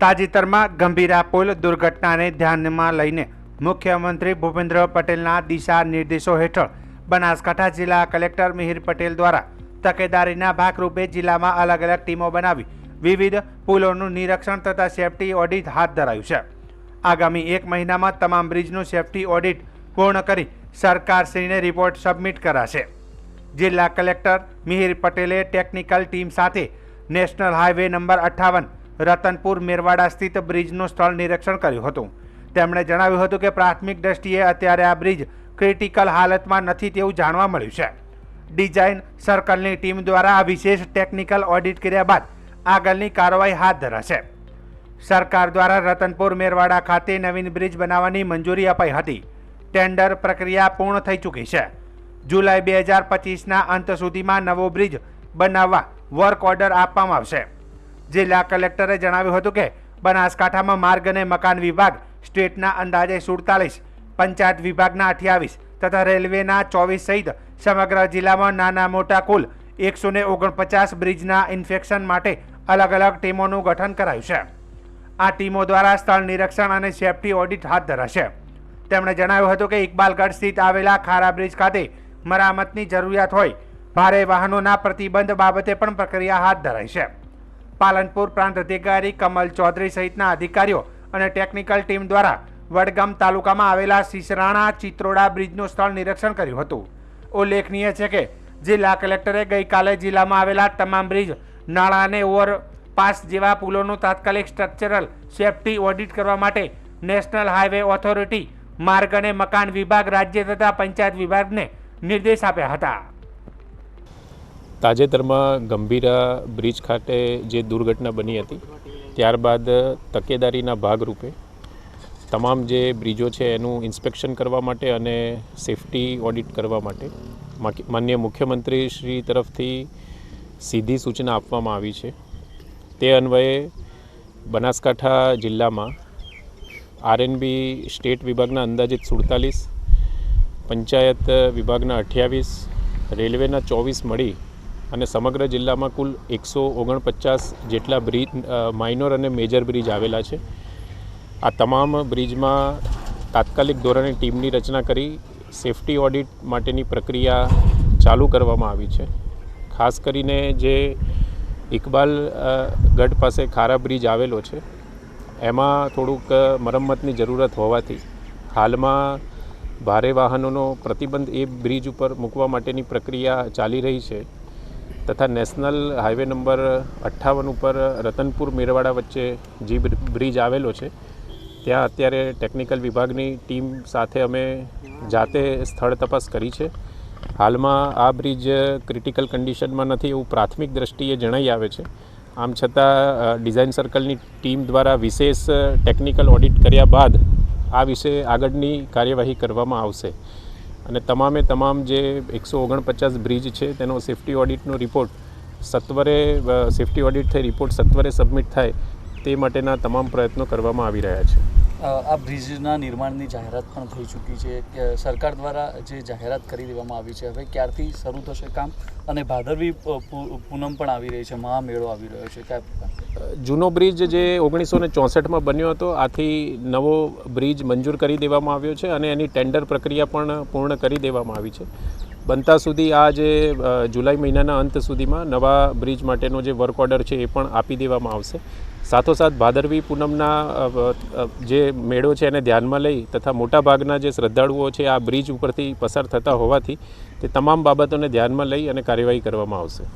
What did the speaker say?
તાજેતરમાં ગંભીરા પુલ દુર્ઘટનાને ધ્યાનમાં લઈને મુખ્યમંત્રી ભૂપેન્દ્ર પટેલના દિશા નિર્દેશો હેઠળ બનાસકાંઠા જિલ્લા કલેક્ટર મિહિર પટેલ દ્વારા તકેદારીના ભાગરૂપે જિલ્લામાં અલગ અલગ ટીમો બનાવી વિવિધ પુલોનું નિરીક્ષણ તથા સેફટી ઓડિટ હાથ ધરાયું છે. આગામી એક મહિનામાં તમામ બ્રિજનું સેફટી ઓડિટ પૂર્ણ કરી સરકારશ્રીને રિપોર્ટ સબમિટ કરાશે. જિલ્લા કલેક્ટર મિહિર પટેલે ટેકનિકલ ટીમ સાથે નેશનલ હાઈવે નંબર અઠ્ઠાવન રતનપુર મેરવાડા સ્થિત બ્રિજનું સ્થળ નિરીક્ષણ કર્યું હતું. તેમણે જણાવ્યું હતું કે પ્રાથમિક દ્રષ્ટિએ અત્યારે આ બ્રિજ ક્રિટિકલ હાલતમાં નથી તેવું જાણવા મળ્યું છે. ડિઝાઇન સર્કલની ટીમ દ્વારા આ વિશેષ ટેકનિકલ ઓડિટ કર્યા બાદ આગળની કાર્યવાહી હાથ ધરાશે. સરકાર દ્વારા રતનપુર મેરવાડા ખાતે નવીન બ્રિજ બનાવવાની મંજૂરી અપાઈ હતી. ટેન્ડર પ્રક્રિયા પૂર્ણ થઈ ચૂકી છે. જુલાઈ બે હજાર પચીસના અંત સુધીમાં નવો બ્રિજ બનાવવા વર્ક ઓર્ડર આપવામાં આવશે. જિલ્લા કલેક્ટરે જણાવ્યું હતું કે, બનાસકાંઠામાં માર્ગ અને મકાન વિભાગ, સ્ટેટના અંદાજે સુડતાલીસ, પંચાયત વિભાગના અઠ્યાવીસ તથા રેલવેના ચોવીસ સહિત સમગ્ર જિલ્લામાં નાના મોટા કુલ એકસો ને ઓગણપચાસ બ્રિજના ઇન્ફેક્શન માટે અલગ અલગ ટીમોનું ગઠન કરાયું છે. આ ટીમો દ્વારા સ્થળ નિરીક્ષણ અને સેફટી ઓડિટ હાથ ધરાશે. તેમણે જણાવ્યું હતું કે, ઇકબાલગઢ સ્થિત આવેલા ખારા બ્રિજ ખાતે મરામતની જરૂરિયાત હોય, ભારે વાહનોના પ્રતિબંધ બાબતે પણ પ્રક્રિયા હાથ ધરાઈ છે. પાલનપુર પ્રાંત અધિકારી કમલ ચૌધરી સહિતના અધિકારીઓ અને ટેકનિકલ ટીમ દ્વારા વડગામ તાલુકામાં આવેલા સિસરાણા ચિત્રોડા બ્રિજનું સ્થળ નિરીક્ષણ કર્યું હતું. ઉલ્લેખનીય છે કે, જિલ્લા કલેક્ટરે ગઈકાલે જિલ્લામાં આવેલા તમામ બ્રિજ, નાળા અને ઓવરપાસ જેવા પુલોનું તાત્કાલિક સ્ટ્રક્ચરલ સેફટી ઓડિટ કરવા માટે નેશનલ હાઈવે ઓથોરિટી, માર્ગ અને મકાન વિભાગ, રાજ્ય તથા પંચાયત વિભાગને નિર્દેશ આપ્યા હતા. તાજેતરમાં ગંભીરા બ્રિજ ખાતે જે દુર્ઘટના બની હતી, ત્યારબાદ તકેદારીના ભાગરૂપે તમામ જે બ્રિજો છે એનું ઇન્સ્પેક્શન કરવા માટે અને સેફટી ઓડિટ કરવા માટે માન્ય મુખ્યમંત્રી શ્રી તરફથી સીધી સૂચના આપવામાં આવી છે. તે અન્વયે બનાસકાંઠા જિલ્લામાં આરએનબી સ્ટેટ વિભાગના અંદાજિત સુડતાલીસ, પંચાયત વિભાગના અઠ્યાવીસ, રેલવેના ચોવીસ મળી અને સમગ્ર જિલ્લામાં કુલ એકસો ઓગણપચાસ જેટલા બ્રિજ માઇનોર અને મેજર બ્રિજ આવેલા છે. આ તમામ બ્રિજમાં તાત્કાલિક ધોરણે ટીમની રચના કરી સેફટી ઓડિટ માટેની પ્રક્રિયા ચાલુ કરવામાં આવી છે. ખાસ કરીને જે ઇકબાલ ગઢ પાસે ખારા બ્રિજ આવેલો છે, એમાં થોડુંક મરમ્મતની જરૂરત હોવાથી હાલમાં ભારે વાહનોનો પ્રતિબંધ એ બ્રિજ ઉપર મૂકવા માટેની પ્રક્રિયા ચાલી રહી છે. તથા નેશનલ હાઈવે નંબર અઠ્ઠાવન ઉપર રતનપુર મેરવાડા વચ્ચે જે બ્રિજ આવેલો છે, ત્યાં અત્યારે ટેકનિકલ વિભાગની ટીમ સાથે અમે જાતે સ્થળ તપાસ કરી છે. હાલમાં આ બ્રિજ ક્રિટિકલ કન્ડિશનમાં નથી એવું પ્રાથમિક દ્રષ્ટિએ જણાઈ આવે છે. આમ છતાં ડિઝાઇન સર્કલની ટીમ દ્વારા વિશેષ ટેકનિકલ ઓડિટ કર્યા બાદ આ વિશે આગળની કાર્યવાહી કરવામાં આવશે. અને તમામે તમામ જે એકસો ઓગણપચાસ બ્રિજ છે, તેનો સેફટી ઓડિટનો રિપોર્ટ સત્વરે સેફ્ટી ઓડિટ થઈ, રિપોર્ટ સત્વરે સબમિટ થાય તે માટેના તમામ પ્રયત્નો કરવામાં આવી રહ્યા છે. આ બ્રિજના નિર્માણની જાહેરાત પણ થઈ ચૂકી છે કે સરકાર દ્વારા જે જાહેરાત કરી દેવામાં આવી છે, હવે ક્યારથી શરૂ થશે કામ? અને ભાદરવી પૂનમ પણ આવી રહી છે, મહામેળો આવી રહ્યો છે, કયા જૂનો બ્રિજ જે ઓગણીસો ને ચોસઠમાં બન્યો હતો, આથી નવો બ્રિજ મંજૂર કરી દેવામાં આવ્યો છે અને એની ટેન્ડર પ્રક્રિયા પણ પૂર્ણ કરી દેવામાં આવી છે. બનતા સુધી આ જે જુલાઈ મહિનાના અંત સુધીમાં નવા બ્રિજ માટેનો જે વર્ક ઓર્ડર છે એ પણ આપી દેવામાં આવશે. સાથોસાથ ભાદરવી પૂનમના જે મેળો છે એને ધ્યાનમાં લઈ તથા મોટાભાગના જે શ્રદ્ધાળુઓ છે આ બ્રિજ ઉપરથી પસાર થતા હોવાથી તે તમામ બાબતોને ધ્યાનમાં લઈ અને કાર્યવાહી કરવામાં આવશે.